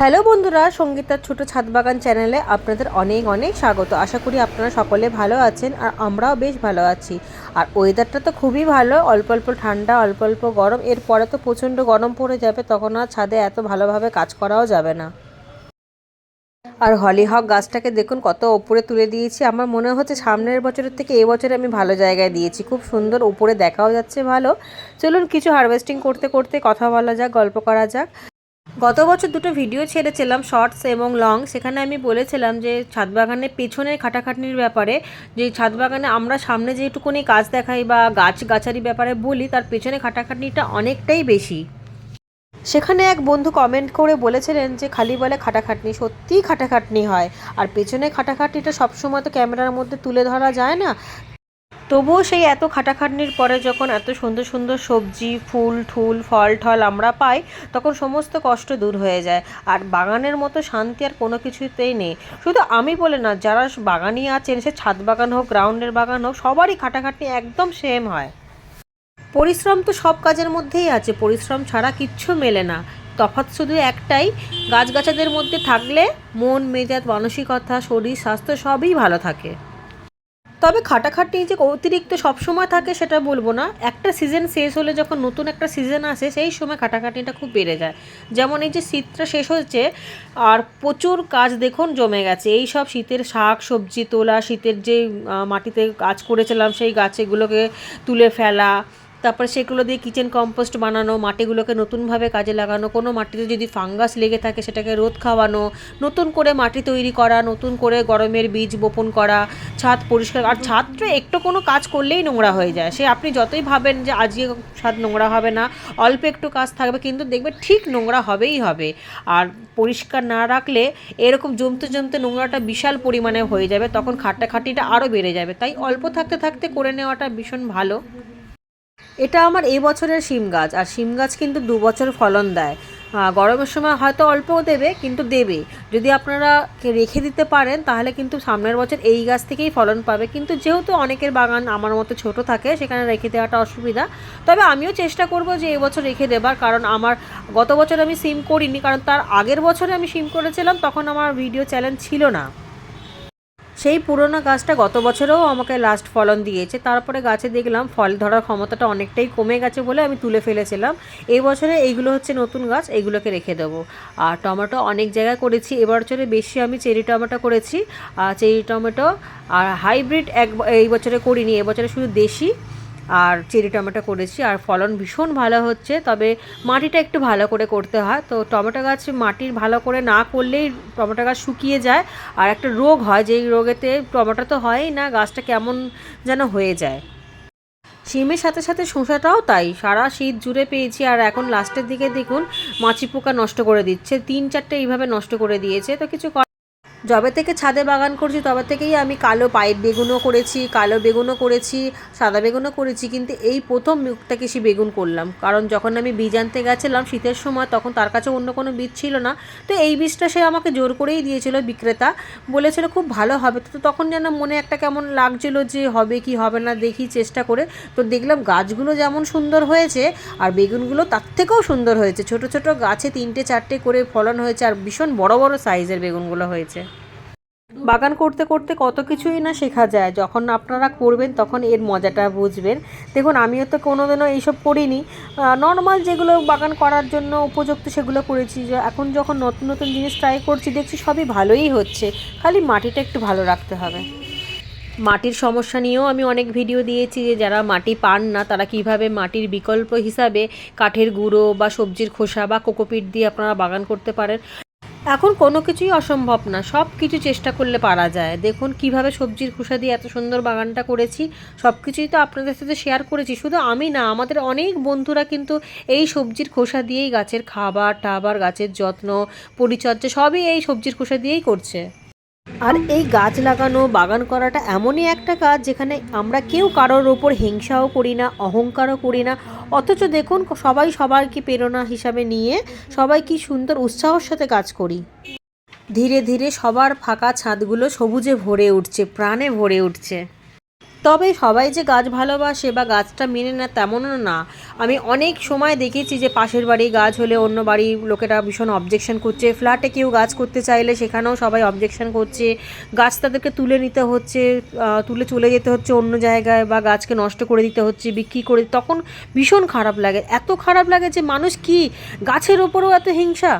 Hello বন্ধুরা, সঙ্গীতার ছোট ছাদ বাগান চ্যানেলে আপনাদের অনেক অনেক স্বাগত। আশা করি আপনারা সকলে ভালো আছেন আর আমরাও বেশ ভালো আছি। আর ওয়েদারটা তো খুবই ভালো, অল্প অল্প ঠান্ডা, অল্প অল্প গরম। এরপরে তো প্রচণ্ড গরম পড়ে যাবে, তখন আর ছাদে এত ভালোভাবে কাজ করাও যাবে না। আর হলিহক গাছটাকে দেখুন, কত ওপরে তুলে দিয়েছি। আমার মনে হচ্ছে সামনের বছরের থেকে এবছরে আমি ভালো জায়গায় দিয়েছি। খুব সুন্দর উপরে দেখাও যাচ্ছে ভালো। চলুন কিছু হারভেস্টিং করতে করতে কথা বলা যাক, গল্প করা যাক। গত বছর দুটো ভিডিও ছেড়েছিলাম শর্টস এবং লং সেখানে আমি বলেছিলাম যে ছাদ বাগানের পেছনের খাটাখাটনির ব্যাপারে, যে ছাদ বাগানে আমরা সামনে যেটুকুনি কাজ দেখাই বা গাছ গাছারি ব্যাপারে বলি, তার পেছনে খাটাখাটনিটা অনেকটাই বেশি। সেখানে এক বন্ধু কমেন্ট করে বলেছিলেন যে খালি বলে খাটাখাটনি, সত্যিই খাটাখাটনি হয়। আর পেছনে খাটাখাটনিটা সবসময় তো ক্যামেরার মধ্যে তুলে ধরা যায় না। তবুও সেই এত খাটাখাটনির পরে যখন এত সুন্দর সুন্দর সবজি, ফুল, ঠুল, ফল, ঠল আমরা পাই, তখন সমস্ত কষ্ট দূর হয়ে যায়। আর বাগানের মতো শান্তি আর কোনো কিছুতেই নেই। শুধু আমি বলে না, যারা বাগানই আছেন, সে ছাদ বাগান হোক, গ্রাউন্ডের বাগান হোক, সবারই খাটাখাটনি একদম সেম হয়। পরিশ্রম তো সব কাজের মধ্যেই আছে। পরিশ্রম ছাড়া কিচ্ছু মেলে না। তফাৎ শুধু একটাই, গাছগাছাদের মধ্যে থাকলে মন, মেজাজ, মানসিকতা, শরীর, স্বাস্থ্য সবই ভালো থাকে। তবে খাটাখাটনি যে অতিরিক্ত সবসময় থাকে সেটা বলব না। একটা সিজন শেষ হলে যখন নতুন একটা সিজন আসে, সেই সময় খাটাখাটনিটা খুব বেড়ে যায়। যেমন এই যে শীতটা শেষ হচ্ছে আর প্রচুর কাজ দেখুন জমে গেছে। এই সব শীতের শাক, সবজি তোলা, শীতের যে মাটিতে কাজ করেছিলাম, সেই গাছেগুলোকে তুলে ফেলা তারপরে সেগুলো দিয়ে কিচেন কম্পোস্ট বানানো, মাটিগুলোকে নতুনভাবে কাজে লাগানো, কোনো মাটিতে যদি ফাঙ্গাস লেগে থাকে সেটাকে রোদ খাওয়ানো, নতুন করে মাটি তৈরি করা, নতুন করে গরমের বীজ বপন করা, ছাদ পরিষ্কার, আর ছাদটা একটু কোনো কাজ করলেই নোংরা হয়ে যায়। সে আপনি যতই ভাবেন যে আজকে ছাদ নোংরা হবে না, অল্প একটু কাজ থাকবে, কিন্তু দেখবে ঠিক নোংরা হবেই হবে। আর পরিষ্কার না রাখলে এরকম জমতে জমতে নোংরাটা বিশাল পরিমাণে হয়ে যাবে, তখন খাটাখাটিটা আরও বেড়ে যাবে। তাই অল্প থাকতে থাকতে করে নেওয়াটা ভীষণ ভালো। এটা আমার এই বছরের শিম গাছ, আর শিম গাছ কিন্তু দু বছর ফলন দেয়। গরমের সময় হয়তো অল্পও দেবে, কিন্তু দেবে। যদি আপনারা রেখে দিতে পারেন, তাহলে কিন্তু সামনের বছর এই গাছ থেকেই ফলন পাবে। কিন্তু যেহেতু অনেকের বাগান আমার মতো ছোট থাকে, সেখানে রেখে দেওয়াটা অসুবিধা। তবে আমিও চেষ্টা করব যে এবছর রেখে দেবার, কারণ আমার গত বছর আমি সিম করিনি, কারণ তার আগের বছরে আমি সিম করেছিলাম, তখন আমার ভিডিও চ্যানেল ছিল না। সেই পুরনো গাছটা গত বছরেও আমাকে লাস্ট ফলন দিয়েছে। তারপরে গাছে দেখলাম ফল ধরার ক্ষমতাটা অনেকটাই কমে গেছে বলে আমি তুলে ফেলেছিলাম। এই বছরে এইগুলো হচ্ছে নতুন গাছ, এইগুলোকে রেখে দেবো। আর টমেটো অনেক জায়গায় করেছি এবছরে বেশি আমি চেরি টমেটো করেছি। আর চেরি টমেটো আর হাইব্রিড এক এই বছরে করিনি এবছরে শুধু দেশি। আর চেরি টমেটো করেছি আর ফলন ভীষণ ভালো হচ্ছে, তবে মাটিটা একটু ভালো করে করতে হয়। তো টমেটো গাছ মাটির ভালো করে না করলেই টমেটো গাছ শুকিয়ে যায় আর একটা রোগ হয়, যেই রোগেতে টমেটো তো হয়ই না, গাছটা কেমন যেন হয়ে যায়। শিমের সাথে সাথে শসাটাও তাই, সারা শীত জুড়ে পেয়েছি আর এখন লাস্টের দিকে দেখুন মাছি পোকা নষ্ট করে দিচ্ছে, তিন চারটে এইভাবে নষ্ট করে দিয়েছে। তো কিছু যবে থেকে ছাদে বাগান করছি, তবে থেকেই আমি কালো পাইপ বেগুনও করেছি, কালো বেগুনও করেছি, সাদা বেগুনও করেছি, কিন্তু এই প্রথম মুক্তাকেশি বেগুন করলাম? কারণ যখন আমি বীজ আনতে গেছিলাম শীতের সময়, তখন তার কাছে অন্য কোনো বীজ ছিল না। তো এই বীজটা সে আমাকে জোর করেই দিয়েছিল বিক্রেতা। বলেছিল খুব ভালো হবে। তো তখন যেন মনে একটা কেমন লাগছিল যে হবে কি হবে না, দেখি চেষ্টা করে। তো দেখলাম গাছগুলো যেমন সুন্দর হয়েছে, আর বেগুনগুলো তার থেকেও সুন্দর হয়েছে। ছোট ছোট গাছে তিনটে চারটে করে ফলন হয়েছে, আর ভীষণ বড় বড় সাইজের বেগুনগুলো হয়েছে। বাগান করতে করতে কত কিছুই না শেখা যায়। যখন আপনারা করবেন তখন এর মজাটা বুঝবেন। দেখুন, আমিও তো কোনোদিনও এইসব করিনি। নর্মাল যেগুলো বাগান করার জন্য উপযুক্ত সেগুলো করেছি। এখন যখন নতুন নতুন জিনিস ট্রাই করছি, দেখছি সবই ভালোই হচ্ছে। খালি মাটিটা একটু ভালো রাখতে হবে। মাটির সমস্যা নিয়েও আমি অনেক ভিডিও দিয়েছি যে যারা মাটি পান না, তারা কীভাবে মাটির বিকল্প হিসাবে কাঠের গুঁড়ো বা সবজির খোসা বা কোকোপিট দিয়ে আপনারা বাগান করতে পারেন। এখন কোনো কিছুই অসম্ভব না, সব কিছু চেষ্টা করলে পারা যায়। দেখুন কীভাবে সবজির খোসা দিয়ে এত সুন্দর বাগানটা করেছি, সব কিছুই তো আপনাদের সাথে শেয়ার করেছি। শুধু আমি না, আমাদের অনেক বন্ধুরা কিন্তু এই সবজির খোসা দিয়েই গাছের খাবার টাবার, গাছের যত্ন, পরিচর্যা সবই এই সবজির খোসা দিয়েই করছে। আর এই গাছ লাগানো, বাগান করাটা এমনই একটা কাজ যেখানে আমরা কেউ কারোর ওপর হিংসাও করি না, অহংকারও করি না। অথচ দেখুন, সবাই সবাইকে প্রেরণা হিসাবে নিয়ে সবাই কি সুন্দর উৎসাহর সাথে কাজ করি। ধীরে ধীরে সবার ফাঁকা ছাদগুলো সবুজে ভরে উঠছে, প্রাণে ভরে উঠছে। তবে সবাই যে গাছ ভালোবাসে বা গাছটা মেনে না তেমনও না। আমি অনেক সময় দেখেছি যে পাশের বাড়ি গাছ হলে অন্য বাড়ির লোকেরা ভীষণ অবজেকশন করছে। ফ্ল্যাটে কেউ গাছ করতে চাইলে সেখানেও সবাই অবজেকশন করছে। গাছ তাদেরকে তুলে নিতে হচ্ছে তুলে চলে যেতে হচ্ছে অন্য জায়গায় বা গাছকে নষ্ট করে দিতে হচ্ছে, বিক্রি করে তখন ভীষণ খারাপ লাগে। এত খারাপ লাগে যে মানুষ কি গাছের ওপরেও এত হিংসা?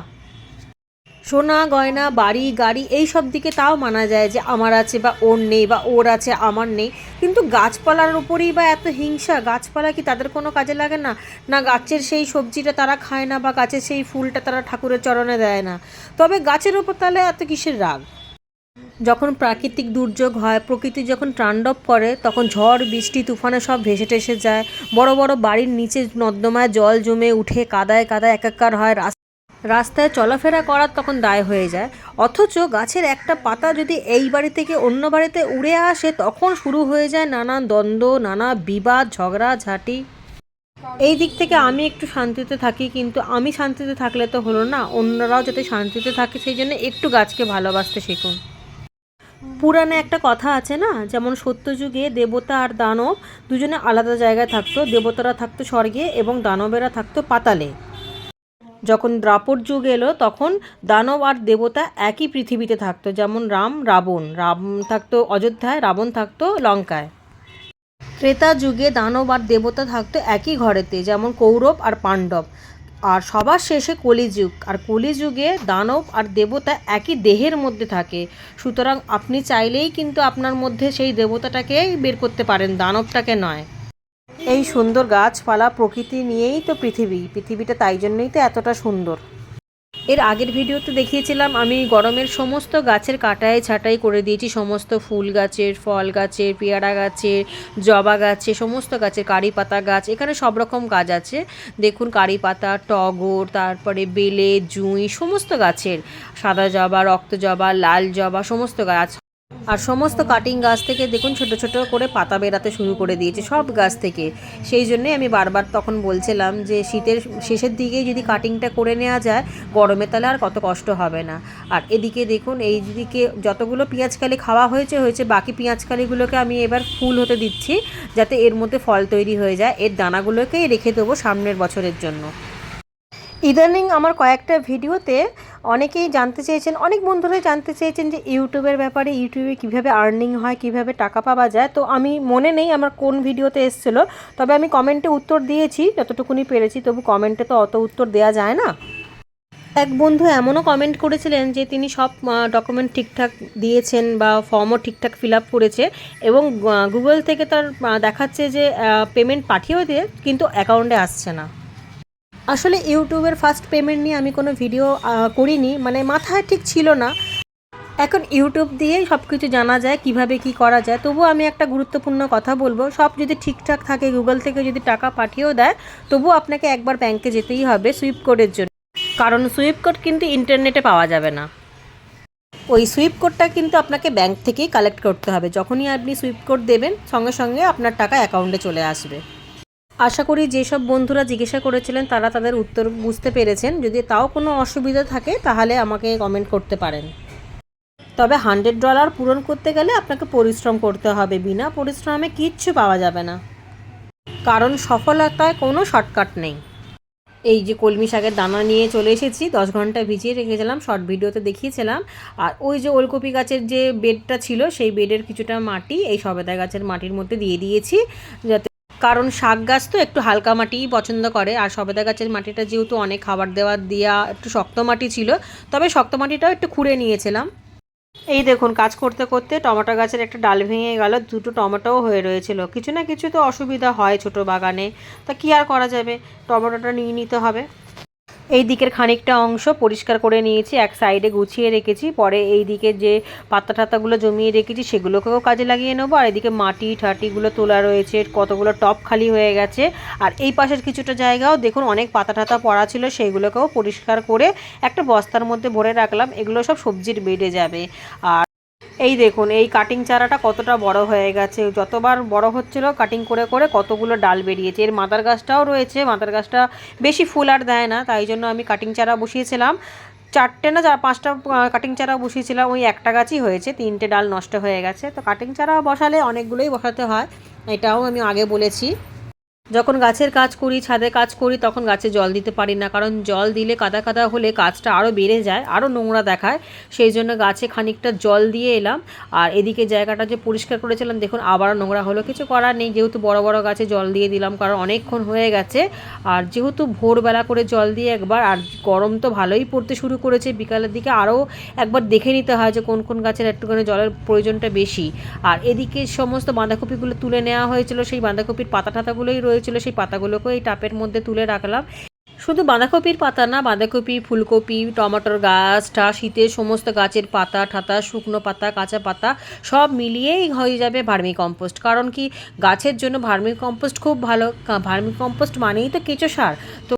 সোনা, গয়না, বাড়ি, গাড়ি, এই সব দিকে তাও মানা যায় যে আমার আছে বা ওর নেই বা ওর আছে, আমার নেই। কিন্তু গাছপালার উপরেই বা এত হিংসা, গাছপালা কি তাদের কোনো কাজে লাগে না? না গাছের সেই সবজিটা তারা খায় না বা গাছের সেই ফুলটা তারা ঠাকুরের চরণে দেয় না? তবে গাছের ওপর তাহলে এত কিসের রাগ? যখন প্রাকৃতিক দুর্যোগ হয়, প্রকৃতি যখন তাণ্ডব করে, তখন ঝড়, বৃষ্টি, তুফানে সব ভেসে টেসে যায়। বড় বড় বাড়ির নিচে নর্দমায় জল জমে উঠে কাদায় কাদায় একাকার হয় রাস্তায় চলাফেরা করার তখন দায় হয়ে যায়। অথচ গাছের একটা পাতা যদি এই বাড়ি থেকে অন্য বাড়িতে উড়ে আসে, তখন শুরু হয়ে যায় নানা দ্বন্দ্ব, নানা বিবাদ, ঝগড়া, ঝাঁটি। এই দিক থেকে আমি একটু শান্তিতে থাকি, কিন্তু আমি শান্তিতে থাকলে তো হলো না। অন্যরাও যাতে শান্তিতে থাকে, সেই জন্য একটু গাছকে ভালোবাসতে শিখুন। পুরাণে একটা কথা আছে না, যেমন সত্যযুগে দেবতা আর দানব দুজনে আলাদা জায়গায় থাকতো। দেবতারা থাকতো স্বর্গে এবং দানবেরা থাকতো পাতালে। যখন দ্রাপর যুগ এলো, তখন দানব আর দেবতা একই পৃথিবীতে থাকতো, যেমন রাম, রাবণ। রাম থাকতো অযোধ্যায়, রাবণ থাকতো লঙ্কায়। ত্রেতা যুগে দানব আর দেবতা থাকতো একই ঘরেতে, যেমন কৌরব আর পাণ্ডব। আর সবার শেষে কলিযুগ। আর কলিযুগে দানব আর দেবতা একই দেহের মধ্যে থাকে। সুতরাং আপনি চাইলেই কিন্তু আপনার মধ্যে সেই দেবতাটাকেই বের করতে পারেন, দানবটাকে নয়। এই সুন্দর গাছপালা প্রকৃতি নিয়েই তো পৃথিবী। পৃথিবীটা তাই জন্যই তো এতটা সুন্দর। এর আগের ভিডিওতে দেখিয়েছিলাম, আমি গরমের সমস্ত গাছের কাটাই ছাটাই করে দিয়েছি। সমস্ত ফুল গাছের, ফল গাছের, পেয়ারা গাছের, জবা গাছে সমস্ত গাছের কারি পাতা গাছ, এখানে সব রকম গাছ আছে। দেখুন, কারি পাতা, টগর, তারপরে বেলে, জুঁই, সমস্ত গাছের। সাদা জবা, রক্ত জবা, লাল জবা, সমস্ত গাছ। আর সমস্ত কাটিং গাছ থেকে দেখুন ছোট ছোট করে পাতা বেরাতে শুরু করে দিয়েছে, সব গাছ থেকে। সেই জন্যই আমি বারবার তখন বলছিলাম যে শীতের শেষের দিকে যদি কাটিংটা করে নেওয়া যায়, গরমে তাহলে আর কত কষ্ট হবে না। আর এদিকে দেখুন, এই দিকে যতগুলো পেঁয়াজকালি খাওয়া হয়েছে হয়েছে বাকি পেঁয়াজকালিগুলোকে আমি এবার ফুল হতে দিচ্ছি, যাতে এর মধ্যে ফল তৈরি হয়ে যায়। এর দানাগুলোকেই রেখে দেবো সামনের বছরের জন্য। ইদানিং আমার কয়েকটা ভিডিওতে অনেকেই জানতে চেয়েছেন, অনেক বন্ধুরাই জানতে চেয়েছেন যে ইউটিউবের ব্যাপারে, ইউটিউবে কীভাবে আর্নিং হয়, কীভাবে টাকা পাওয়া যায়। তো আমি মনে নেই আমার কোন ভিডিওতে এসেছিল, তবে আমি কমেন্টে উত্তর দিয়েছি, যতটুকুনি পেরেছি, তবু কমেন্টে তো অত উত্তর দেওয়া যায় না। এক বন্ধু এমনও কমেন্ট করেছিলেন যে তিনি সব ডকুমেন্ট ঠিকঠাক দিয়েছেন বা ফর্মও ঠিকঠাক ফিল আপ করেছে এবং গুগল থেকে তার দেখাচ্ছে যে পেমেন্ট পাঠিয়েও দিয়ে, কিন্তু অ্যাকাউন্টে আসছে না। আসলে ইউটিউবের ফার্স্ট পেমেন্ট নিয়ে আমি কোনো ভিডিও করিনি মানে মাথায় ঠিক ছিল না। এখন ইউটিউব দিয়েই সব কিছু জানা যায়, কীভাবে কি করা যায়। তবুও আমি একটা গুরুত্বপূর্ণ কথা বলব, সব যদি ঠিকঠাক থাকে গুগল থেকে যদি টাকা পাঠিয়েও দেয়, তবুও আপনাকে একবার ব্যাংকে যেতেই হবে সুইপ কোডের জন্য। কারণ সুইপ কোড কিন্তু ইন্টারনেটে পাওয়া যাবে না। ওই সুইপ কোডটা কিন্তু আপনাকে ব্যাংক থেকেই কালেক্ট করতে হবে। যখনই আপনি সুইপ কোড দেবেন, সঙ্গে সঙ্গে আপনার টাকা অ্যাকাউন্টে চলে আসবে। আশা করি যেসব বন্ধুরা জিজ্ঞাসা করেছিলেন, তারা তাদের উত্তর বুঝতে পেরেছেন। যদি তাও কোনো অসুবিধা থাকে, তাহলে আমাকে কমেন্ট করতে পারেন। তবে হান্ড্রেড ডলার পূরণ করতে গেলে আপনাকে পরিশ্রম করতে হবে। বিনা পরিশ্রমে কিচ্ছু পাওয়া যাবে না। কারণ সফলতায় কোনো শর্টকাট নেই। এই যে কলমি শাকের দানা নিয়ে চলে এসেছি, দশ ঘণ্টা ভিজিয়ে রেখেছিলাম শর্ট ভিডিওতে দেখিয়েছিলাম। আর ওই যে ওলকপি গাছের যে বেডটা ছিল, সেই বেডের কিছুটা মাটি, এই সবেদা গাছের মাটির মধ্যে দিয়ে দিয়েছি, যাতে কারণ শাক গাছ তো একটু হালকা মাটিই পছন্দ করে, আর সবেদা গাছের মাটিটা যেহেতু অনেক খাবার দেওয়ার দেওয়া একটু শক্ত মাটি ছিল, তবে শক্ত মাটিটাও একটু খুঁড়ে নিয়েছিলাম। এই দেখুন, কাজ করতে করতে টমেটো গাছের একটা ডাল ভেঙে গেল, দুটো টমেটোও হয়ে রয়েছিল। কিছু না কিছু তো অসুবিধা হয় ছোট বাগানে, তা কি আর করা যাবে? টমেটোটা নিয়ে নিতে হবে। এই দিকের খানিকটা অংশ পরিষ্কার করে নিয়েছি, এক সাইডে গুছিয়ে রেখেছি, পরে এই দিকে যে পাতা টাতাগুলো জমিয়ে রেখেছি সেগুলোকেও কাজে লাগিয়ে নেব, আর এদিকে মাটি ঠাটিগুলো তোলা রয়েছে, কতগুলো টপ খালি হয়ে গেছে, আর এই পাশের কিছুটা জায়গাও দেখুন অনেক পাতা টাতা পড়া ছিল সেইগুলোকেও পরিষ্কার করে একটা বস্তার মধ্যে ভরে রাখলাম, এগুলো সব সবজির বেডে যাবে, আর এই দেখুন, এই কাটিং চারাটা কতটা বড় হয়ে গেছে। যতবার বড় হচ্ছিল কাটিং করে করে কতগুলো ডাল বেরিয়েছে। এর মাদার গাছটাও রয়েছে, মাদার গাছটা বেশি ফুল আর দেয় না, তাই জন্য আমি কাটিং চারা বসিয়েছিলাম। চারটে না চার পাঁচটা কাটিং চারা বসিয়েছিলাম, ওই একটা গাছই হয়েছে, তিনটে ডাল নষ্ট হয়ে গেছে। তো কাটিং চারা বসালে অনেকগুলোই বসাতে হয়, এটাও আমি আগে বলেছি। যখন গাছের কাজ করি ছাদে কাজ করি, তখন গাছে জল দিতে পারি না। কারণ জল দিলে কাদা কাদা হলে গাছটা আরও বেড়ে যায় আরও নোংরা দেখায়। সেই জন্য গাছে খানিকটা জল দিয়ে এলাম। আর এদিকে জায়গাটা যে পরিষ্কার করেছিলাম, দেখুন আবারও নোংরা হলো। কিছু করার নেই, যেহেতু বড় বড় গাছে জল দিয়ে দিলাম, কারণ অনেকক্ষণ হয়ে গেছে। আর যেহেতু ভোরবেলা করে জল দিয়ে একবার, আর গরম তো ভালোই পড়তে শুরু করেছে, বিকালের দিকে আরও একবার দেখে নিতে হয় যে কোন কোন গাছের একটুখানি জলের প্রয়োজনটা বেশি। আর এদিকে সমস্ত বাঁধাকপিগুলো তুলে নেওয়া হয়েছিল, সেই বাঁধাকপির পাতা টাতাগুলোই রয়েছিল সেই পাতাগুলোকে এই টাপের মধ্যে তুলে রাখলাম। শুধু বাঁধাকপির পাতা না, বাঁধাকপি, ফুলকপি, টমেটোর গাছটা শীতের সমস্ত গাছের পাতা, ঠাতা, শুকনো পাতা, কাঁচা পাতা সব মিলিয়েই হয়ে যাবে ভার্মি কম্পোস্ট কারণ কি, গাছের জন্য ভার্মি কম্পোস্ট খুব ভালো। ভার্মি কম্পোস্ট মানেই তো কেঁচো সার। তো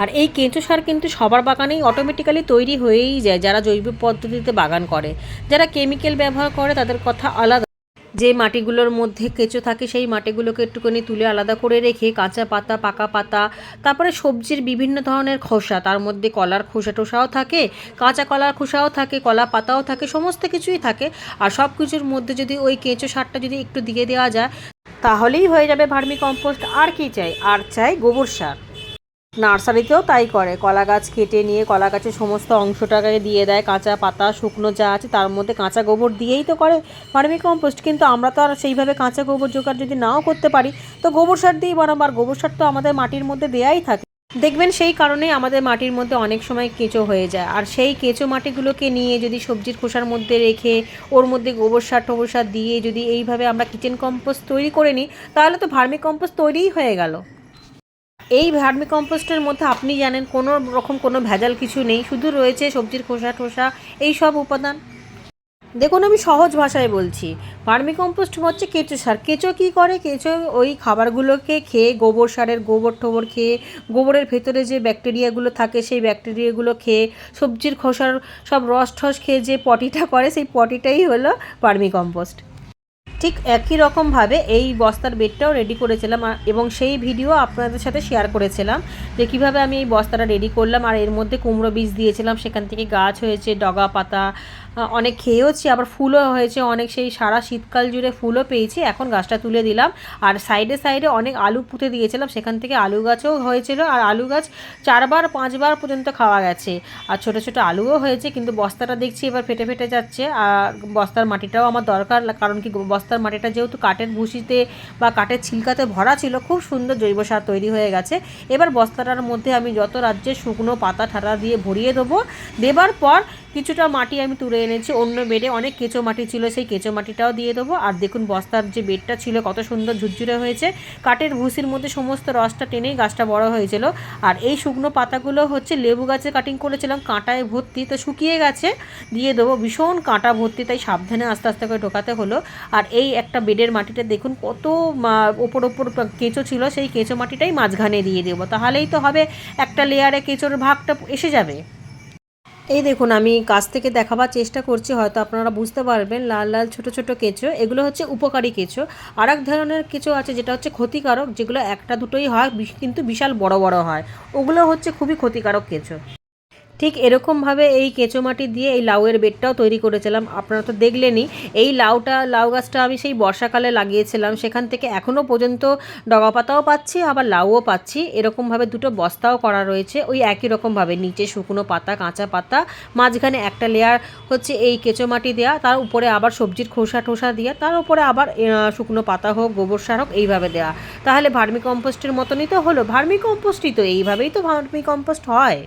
আর এই কেঁচো সার কিন্তু সবার বাগানেই অটোমেটিক্যালি তৈরি হয়েই যায়, যারা জৈব পদ্ধতিতে বাগান করে। যারা কেমিক্যাল ব্যবহার করে, তাদের কথা আলাদা। যে মাটিগুলোর মধ্যে কেঁচো থাকে সেই মাটিগুলোকে একটুখানি তুলে আলাদা করে রেখে কাঁচা পাতা, পাকা পাতা, তারপরে সবজির বিভিন্ন ধরনের খোসা, তার মধ্যে কলার খোসা টোসাও থাকে, কাঁচা কলার খোসাও থাকে, কলা পাতাও থাকে, সমস্ত কিছুই থাকে। আর সব কিছুর মধ্যে যদি ওই কেঁচো সারটা যদি একটু দিয়ে দেওয়া যায়, তাহলেই হয়ে যাবে ভার্মি কম্পোস্ট। আর কি চাই? আর চাই গোবর সার। নার্সারিতেও তাই করে। কলা গাছ কেটে নিয়ে কলা গাছের সমস্ত অংশটাকে দিয়ে দেয়, কাঁচা পাতা, শুকনো যা আছে তার মধ্যে কাঁচা গোবর দিয়েই তো করে ভার্মি কম্পোস্ট। কিন্তু আমরা তো আর সেইভাবে কাঁচা গোবর জোগাড় যদি নাও করতে পারি, তো গোবর সার দিয়েই বানাবো আর গোবর সার তো আমাদের মাটির মধ্যে দেয়াই থাকে। দেখবেন সেই কারণেই আমাদের মাটির মধ্যে অনেক সময় কেঁচো হয়ে যায়। আর সেই কেঁচো মাটিগুলোকে নিয়ে যদি সবজির খোসার মধ্যে রেখে ওর মধ্যে গোবর সার, টোবর সার দিয়ে যদি এইভাবে আমরা কিচেন কম্পোস্ট তৈরি করে নিই, তাহলে তো ভার্মি কম্পোস্ট তৈরিই হয়ে গেল। এই ভার্মি কম্পোস্টের মধ্যে আপনি জানেন কোনো রকম কোনো ভেজাল কিছু নেই, শুধু রয়েছে সবজির খোসা টোসা এই সব উপাদান। দেখুন, আমি সহজ ভাষায় বলছি ভার্মি কম্পোস্ট হচ্ছে কেঁচো সার। কেঁচো কী করে? কেঁচো ওই খাবারগুলোকে খেয়ে, গোবর সারের গোবর টোবর খেয়ে, গোবরের ভেতরে যে ব্যাকটেরিয়াগুলো থাকে, সেই ব্যাকটেরিয়াগুলো খেয়ে, সবজির খোসার সব রস ঠস খেয়ে যে পটিটা করে, সেই পটিটাই হলো ভার্মি কম্পোস্ট ঠিক একই রকমভাবে এই বস্তার বেডটাও রেডি করেছিলাম এবং সেই ভিডিও আপনাদের সাথে শেয়ার করেছিলাম যে কীভাবে আমি এই বস্তাটা রেডি করলাম আর এর মধ্যে কুমড়ো বীজ দিয়েছিলাম, সেখান থেকে গাছ হয়েছে, ডগা পাতা অনেক খেয়েওছি, আবার ফুলও হয়েছে, অনেক সেই সারা শীতকাল জুড়ে ফুলও পেয়েছি, এখন গাছটা তুলে দিলাম। আর সাইডে সাইডে অনেক আলু পুঁতে দিয়েছিলাম, সেখান থেকে আলু গাছও হয়েছিল, আর আলু গাছ চারবার, পাঁচবার পর্যন্ত খাওয়া গেছে। আর ছোটো ছোটো আলুও হয়েছে, কিন্তু বস্তাটা দেখছি এবার ফেটে ফেটে যাচ্ছে, আর বস্তার মাটিটাও আমার দরকার, কারণ কি বস্তার মাটিটা যেহেতু কাঠের ভুসিতে বা কাঠের ছিলকাতে ভরা ছিল, খুব সুন্দর জৈব সার তৈরি হয়ে গেছে। এবার বস্তাটার মধ্যে আমি যত রাজ্যে শুকনো পাতা ঠাটা দিয়ে ভরিয়ে দেবো, দেবার পর কিছুটা মাটি আমি তুলে এনেছি, অন্য বেডে অনেক কেঁচো মাটি ছিল, সেই কেঁচো মাটিটাও দিয়ে দেবো। আর দেখুন, বস্তার যে বেডটা ছিল, কত সুন্দর ঝুরঝুরে হয়েছে। কাঠের ভুসির মধ্যে সমস্ত রসটা টেনেই গাছটা বড় হয়েছিল। আর এই শুকনো পাতাগুলো হচ্ছে লেবু গাছে কাটিং করেছিলাম, কাঁটায় ভর্তি, তো শুকিয়ে গেছে। দিয়ে দেবো ভীষণ কাঁটা ভর্তি, তাই সাবধানে আস্তে আস্তে করে ঢোকাতে হলো। আর এই একটা বেডের মাটিটা দেখুন, কত ওপর ওপর কেঁচো ছিল, সেই কেঁচো মাটিটাই মাঝখানে দিয়ে দেবো। তাহলেই তো হবে, একটা লেয়ারে কেঁচোর ভাগটা এসে যাবে। এই দেখুন, আমি কাছ থেকে দেখাবার চেষ্টা করছি, হয়তো আপনারা বুঝতে পারবেন। লাল লাল, ছোট ছোট কেঁচো, এগুলো হচ্ছে উপকারী কেঁচো। আর এক ধরনের কেঁচো আছে, যেটা হচ্ছে ক্ষতিকারক, যেগুলো একটা দুটোই হয় কিন্তু বিশাল বড় বড় হয়। ওগুলো হচ্ছে খুবই ক্ষতিকারক কেঁচো। ঠিক এরকমভাবে এই কেঁচো মাটি দিয়ে এই লাউয়ের বেডটাও তৈরি করেছিলাম। আপনারা তো দেখলেনই, এই লাউটা, লাউ গাছটা আমি সেই বর্ষাকালে লাগিয়েছিলাম। সেখান থেকে এখনও পর্যন্ত ডগা পাতাও পাচ্ছি, আবার লাউও পাচ্ছি। এরকমভাবে দুটো বস্তাও করা রয়েছে, ওই একই রকমভাবে নিচে শুকনো পাতা, কাঁচা পাতা, মাঝখানে একটা লেয়ার হচ্ছে এই কেঁচো মাটি দেওয়া তার উপরে আবার সবজির খোসা টোসা দেওয়া তার উপরে আবার শুকনো পাতা হোক, গোবর সার হোক, এইভাবে দেওয়া তাহলে ভার্মি কম্পোস্টের মতনই তো হলো। ভার্মি কম্পোস্টই তো এইভাবেই তো ভার্মি কম্পোস্ট হয়।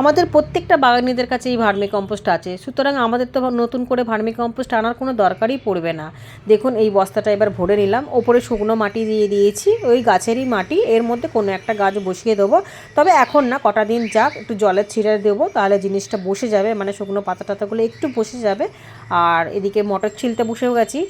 আমাদের প্রত্যেকটা বাগানিদের কাছে এই ভার্মি কম্পোস্ট আছে। সুতরাং আমাদের তো নতুন করে ভার্মি কম্পোস্ট আনার কোনো দরকারই পড়বে না। দেখুন, এই বস্তাটা এবার ভরে নিলাম। ওপরে শুকনো মাটি দিয়ে দিয়েছি। ওই গাছেরই মাটি। এর মধ্যে কোনো একটা গাছ বসিয়ে দেবো। তবে এখন না, কটা দিন যাক, একটু জলের ছিঁড়ে দেবো। তাহলে জিনিসটা বসে যাবে। মানে শুকনো পাতা টাতাগুলো একটু বসে যাবে। আর এদিকে মটর ছিলতে বসেও গেছি।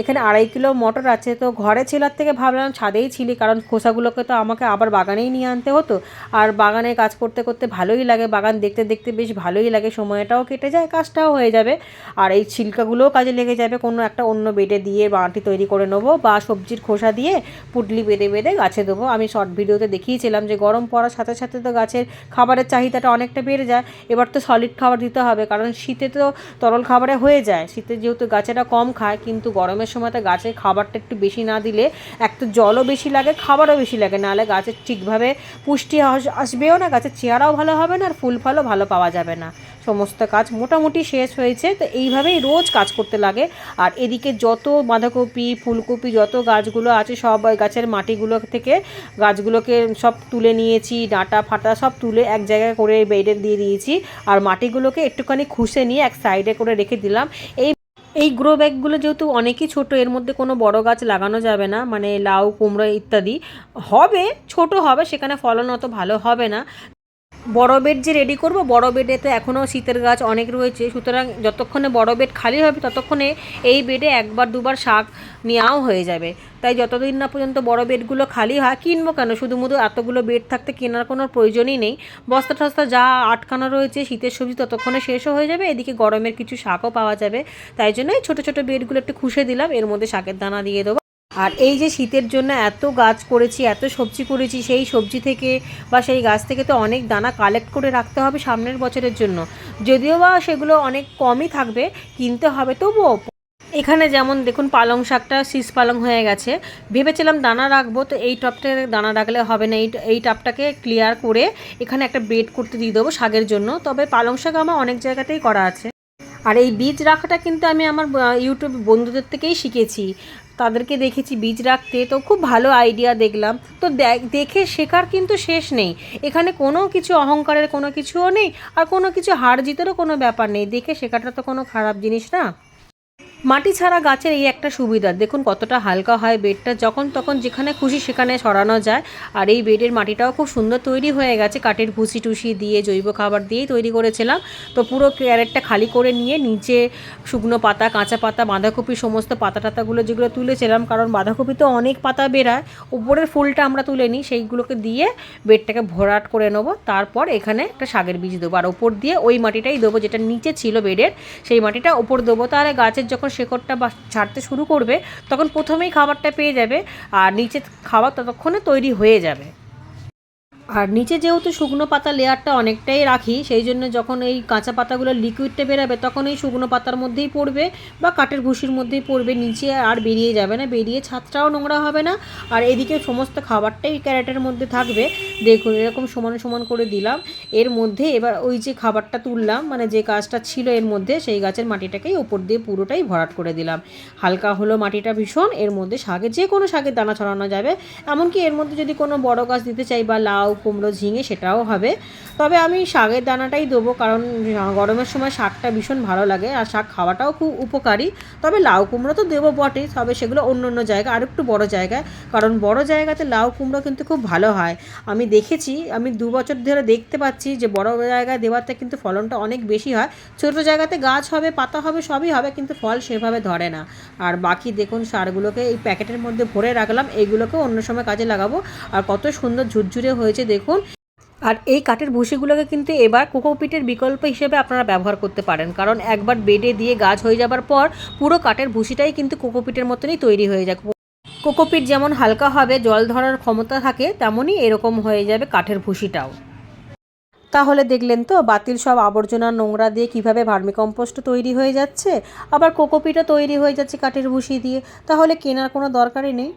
এখানে আড়াই কিলো মটর আছে, তো ঘরে ছিলার থেকে ভাবলাম ছাদেই ছিলি, কারণ খোসাগুলোকে তো আমাকে আবার বাগানেই নিয়ে আনতে হতো। আর বাগানে কাজ করতে করতে ভালোই লাগে, বাগান দেখতে দেখতে বেশ ভালোই লাগে, সময়টাও কেটে যায়, কাজটাও হয়ে যাবে। আর এই ছিলকাগুলোও কাজে লেগে যাবে, কোনো একটা অন্য বেডে দিয়ে বাটি তৈরি করে নেব বা সবজির খোসা দিয়ে পুটলি বেঁধে বেঁধে গাছে দেবো। আমি শর্ট ভিডিওতে দেখিয়েছিলাম যে গরম পড়ার সাথে সাথে তো গাছের খাবারের চাহিদাটা অনেকটা বেড়ে যায়। এবার তো সলিড খাবার দিতে হবে, কারণ শীতে তো তরল খাবারে হয়ে যায়। শীতে যেহেতু গাছেরা কম খায়, কিন্তু গরমের সময়তে গাছের খাবারটা একটু বেশি না দিলে এক তো জলও বেশি লাগে, খাবারও বেশি লাগে। নাহলে গাছের ঠিকভাবে পুষ্টি আস- আসবেও না, গাছের চেহারাও ভালো হবে না আর ফুল ফলও ভালো পাওয়া যাবে না। সমস্ত কাজ মোটামুটি শেষ হয়েছে। তো এইভাবেই রোজ কাজ করতে লাগে। আর এদিকে যত বাঁধাকপি, ফুলকপি, যত গাছগুলো আছে, সব গাছের মাটিগুলো থেকে গাছগুলোকে সব তুলে নিয়েছি, ডাঁটা, ফাটা সব তুলে এক জায়গায় করে বেডে দিয়ে দিয়েছি। আর মাটিগুলোকে একটুখানি খুশে নিয়ে এক সাইডে করে রেখে দিলাম। এই এই গ্রো ব্যাগগুলো যেহেতু অনেকই ছোট, এর মধ্যে কোনো বড় গাছ লাগানো যাবে না মানে লাউ, কুমড়ো ইত্যাদি। হবে, ছোট হবে, সেখানে ফলন অত ভালো হবে না। বড় বেড যে রেডি করব, বড় বেডেতে এখনও শীতের গাছ অনেক রয়েছে। সুতরাং যতক্ষণে বড় বেড খালি হবে, ততক্ষণে এই বেডে একবার দুবার শাক নেওয়াও হয়ে যাবে। তাই যতদিন না পর্যন্ত বড় বেডগুলো খালি হয়, কিনবো কেন? শুধুমুধু এতগুলো বেড থাকতে কেনার কোনো প্রয়োজনই নেই। বস্তা টস্তা যা আটকানো রয়েছে, শীতের সবজি ততক্ষণে শেষও হয়ে যাবে। এদিকে গরমের কিছু শাকও পাওয়া যাবে। তাই জন্যই ছোটো ছোটো বেডগুলো একটু খুশে দিলাম। এর মধ্যে শাকের দানা দিয়ে দেবো। আর এই যে শীতের জন্য এত গাছ করেছি, এত সবজি করেছি, সেই সবজি থেকে বা সেই গাছ থেকে তো অনেক দানা কালেক্ট করে রাখতে হবে সামনের বছরের জন্য। যদিও বা সেগুলো অনেক কমই থাকবে, কিনতে হবে, তবুও এখানে যেমন দেখুন পালং শাকটা শীষ পালং হয়ে গেছে। ভেবেছিলাম দানা রাখব, তো এই টপটা দানা রাখলে হবে না। এই এই টপটাকে ক্লিয়ার করে এখানে একটা বেড করতে দিয়ে দেবো শাকের জন্য। তবে পালং শাক আমার অনেক জায়গাতেই করা আছে। আর এই বীজ রাখাটা কিন্তু আমি আমার ইউটিউব বন্ধুদের থেকেই শিখেছি। তাদেরকে দেখেছি বীজ রাখতে, তো খুব ভালো আইডিয়া দেখলাম। তো দেখ- শেখার কিন্তু শেষ নেই। এখানে কোনো কিছু অহংকারের কোনো কিছুও নেই, আর কোনো কিছু হার জিতেরও কোনো ব্যাপার নেই। দেখে শেখাটা তো কোনো খারাপ জিনিস না। মাটি ছাড়া গাছের এই একটা সুবিধা। দেখুন কতটা হালকা হয় বেডটা, যখন তখন যেখানে খুশি সেখানে সরানো যায়। আর এই বেডের মাটিটাও খুব সুন্দর তৈরি হয়ে গেছে, কাঠের ভুসি টুসি দিয়ে, জৈব খাবার দিয়েই তৈরি করেছিলাম। তো পুরো ক্যারেটটা খালি করে নিয়ে নিচে শুকনো পাতা, কাঁচা পাতা, বাঁধাকপি সমস্ত পাতা টাতাগুলো যেগুলো তুলেছিলাম, কারণ বাঁধাকপি তো অনেক পাতা বেরায়, উপরের ফুলটা আমরা তুলে নিই, সেইগুলোকে দিয়ে বেডটাকে ভরাট করে নেব। তারপর এখানে একটা শাকের বীজ দেবো। আর ওপর দিয়ে ওই মাটিটাই দেবো, যেটা নিচে ছিল বেডের, সেই মাটিটা ওপর দেবো। তাহলে গাছের যখন শেকড়টা বা ছাড়তে শুরু করবে, তখন প্রথমেই খাবারটা পেয়ে যাবে আর নিচে খাবার ততক্ষণে তৈরি হয়ে যাবে। আর নিচে যেহেতু শুকনো পাতা লেয়ারটা অনেকটাই রাখি, সেই জন্য যখন এই কাঁচা পাতাগুলো লিকুইডটা বেরাবে তখন এই শুকনো পাতার মধ্যেই পড়বে বা কাঠের ভুসির মধ্যেই পড়বে, নিচে আর বেরিয়ে যাবে না, বেরিয়ে ছাদটাও নোংরা হবে না। আর এদিকে সমস্ত খাবারটাই ক্যারেটের মধ্যে থাকবে। দেখুন, এরকম সমান সমান করে দিলাম। এর মধ্যে এবার ওই যে খাবারটা তুললাম মানে যে গাছটা ছিল এর মধ্যে, সেই গাছের মাটিটাকেই ওপর দিয়ে পুরোটাই ভরাট করে দিলাম। হালকা হলো মাটিটা ভীষণ, এর মধ্যে শাকের যে কোনো শাকের দানা ছড়ানো যাবে। এমনকি এর মধ্যে যদি কোনো বড় গাছ দিতে চাই বা লাউ কুমড়ো ঝিঙে সেটাও হবে। তবে আমি শাকের দানাটাই দেবো কারণ গরমের সময় শাকটা ভীষণ ভালো লাগে আর শাক খাওয়াটাও খুব উপকারী। তবে লাউ কুমড়ো তো দেবো বটেই তবে সেগুলো অন্য অন্য জায়গা, আর একটু বড় জায়গায়। কারণ বড় জায়গাতে লাউ কুমড়ো কিন্তু খুব ভালো হয়। আমি দেখেছি, আমি দু বছর ধরে দেখতে পাচ্ছি যে বড় জায়গায় দেওয়াতে কিন্তু ফলনটা অনেক বেশি হয়। ছোটো জায়গাতে গাছ হবে, পাতা হবে, সবই হবে, কিন্তু ফল সেভাবে ধরে না। আর বাকি দেখুন সারগুলোকে এই প্যাকেটের মধ্যে ভরে রাখলাম এইগুলোকেও অন্য সময় কাজে লাগাবো। আর কত সুন্দর ঝুরঝুরে হয়েছে দেখুন। আর এই কাঠের ভুসিগুলোকে কিন্তু এবার কোকোপিটের বিকল্প হিসেবে আপনারা ব্যবহার করতে পারেন। কারণ একবার বেডে দিয়ে গাছ হয়ে যাবার পর পুরো কাঠের ভুসিটাই কিন্তু কোকোপিটের মতনই তৈরি হয়ে যায়। কোকোপিট যেমন হালকা হবে, জল ধরার ক্ষমতা থাকে, তেমনই এরকম হয়ে যাবে কাঠের ভুসিটাও তাহলে দেখলেন তো, বাতিল সব আবর্জনা নোংরা দিয়ে কীভাবে ভার্মিকম্পোস্ট তৈরি হয়ে যাচ্ছে? আবার কোকোপিটও তৈরি হয়ে যাচ্ছে কাঠের ভুসি দিয়ে। তাহলে কেনার কোনো দরকারই নেই।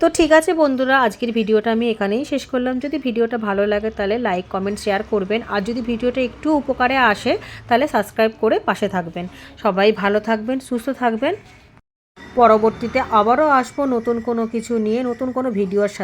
তো ঠিক আছে বন্ধুরা, আজকের ভিডিওটা আমি এখানেই শেষ করলাম। যদি ভিডিওটা ভালো লাগে তাহলে লাইক কমেন্ট শেয়ার করবেন। আর যদি ভিডিওটা একটু উপকারে আসে তাহলে সাবস্ক্রাইব করে পাশে থাকবেন। সবাই ভালো থাকবেন, সুস্থ থাকবেন। পরবর্তীতে আবারও আসব নতুন কোনো কিছু নিয়ে, নতুন কোনো ভিডিওর সাথে।